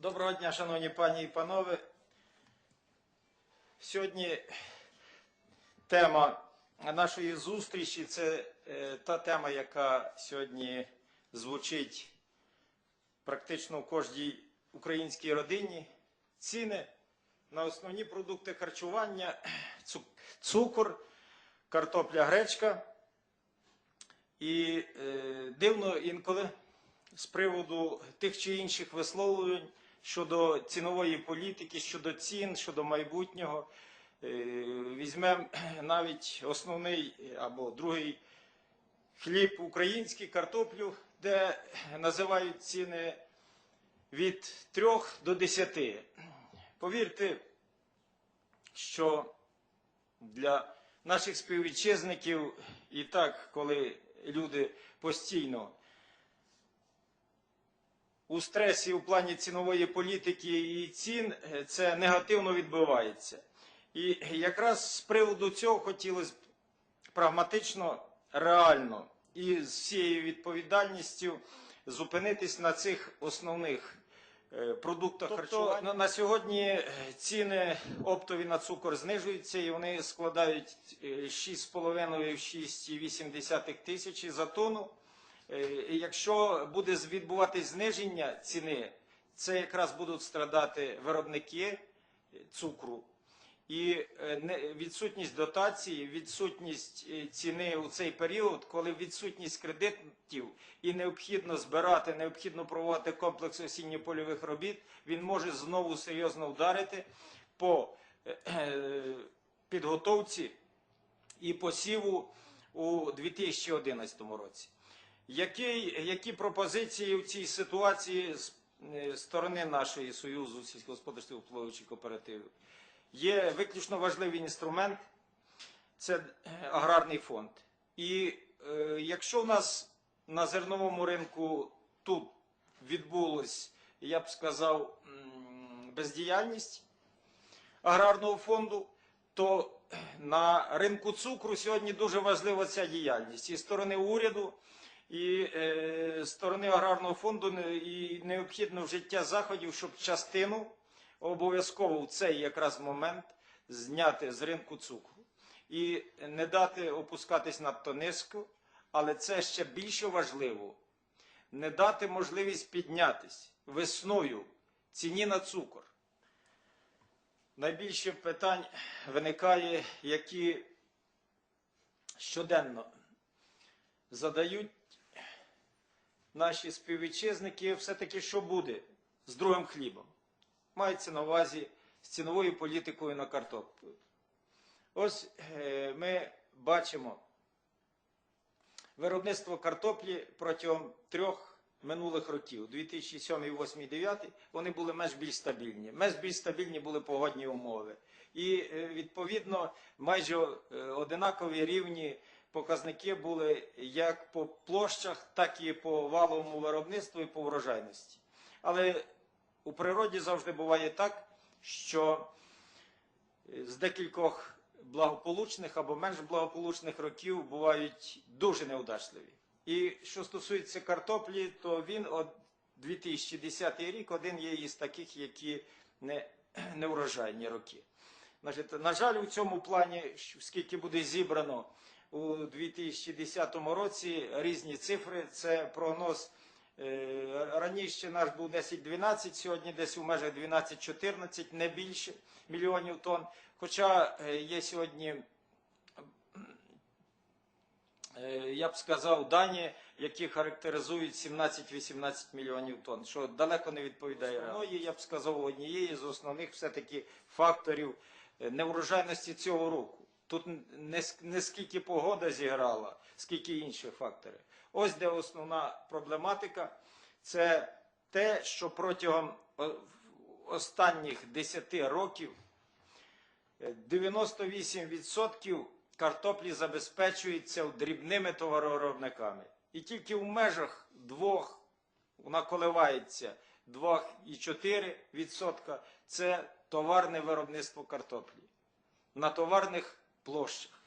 Доброго дня, шановні пані і панове. Сьогодні тема нашої зустрічі це е, та тема, яка сьогодні звучить практично в кожній українській родині. Ціни на основні продукти харчування, цукор, картопля, гречка. І е, дивно інколи з приводу тих чи інших висловлювань щодо цінової політики, щодо цін, щодо майбутнього. Е, Візьмемо навіть основний або другий хліб український, картоплю, де називають ціни від 3 до 10. Повірте, що для наших співвітчизників і так, коли люди постійно у стресі у плані цінової політики і цін, е, це негативно відбувається. І якраз з приводу цього хотілося б прагматично, реально і з всією відповідальністю зупинитись на цих основних е, продуктах харчування. На, сьогодні е, ціни оптові на цукор знижуються і вони складають е, 6,5-6,8 тисячі за тонну. Е, Якщо буде відбуватись зниження ціни, це якраз будуть страдати виробники цукру. І е, відсутність дотації, відсутність е, ціни у цей період, коли відсутність кредитів і необхідно збирати, необхідно проводити комплекс осінньо-польових робіт, він може знову серйозно вдарити по підготовці і посіву у 2011 році. Які, які пропозиції в цій ситуації з е, сторони нашої Союзу сільськогосподарських впливаючих кооперативів? Є виключно важливий інструмент це е, аграрний фонд. І е, якщо в нас на зерновому ринку тут відбулось, я б сказав, бездіяльність аграрного фонду, то на ринку цукру сьогодні дуже важлива ця діяльність і сторони уряду, і е, сторони аграрного фонду і необхідно вжиття заходів, щоб частину обов'язково в цей якраз момент зняти з ринку цукру і не дати опускатись надто низько, але це ще більше важливо не дати можливість піднятись весною ціні на цукор. Найбільше питань виникає, які щоденно задають наші співвітчизники, все-таки що буде з другим хлібом. Мається на увазі з ціновою політикою на картоплю. Ось е, ми бачимо виробництво картоплі протягом трьох минулих років 2007, 2008, 2009, вони були менш більш стабільні. Менш більш стабільні були погодні умови. І е, відповідно майже е, одинакові рівні показники були як по площах, так і по валовому виробництву і по врожайності. Але у природі завжди буває так, що е, з декількох благополучних або менш благополучних років бувають дуже неудачливі. І що стосується картоплі, то він от 2010 рік один є із таких, які не, не врожайні роки. Значить, на жаль, у цьому плані, скільки буде зібрано у 2010 році, різні цифри. Це прогноз е, раніше наш був 10-12, сьогодні десь у межах 12-14, не більше мільйонів тонн. Хоча е, є сьогодні е, я б сказав, дані, які характеризують 17-18 мільйонів тонн, що далеко не відповідає реальності. Я б сказав, однієї з основних все-таки факторів неврожайності цього року. Тут не, скільки погода зіграла, скільки інші фактори. Ось де основна проблематика. Це те, що протягом останніх 10 років 98% картоплі забезпечується дрібними товаровиробниками. І тільки в межах двох, вона коливається 2,4% це товарне виробництво картоплі на товарних площах.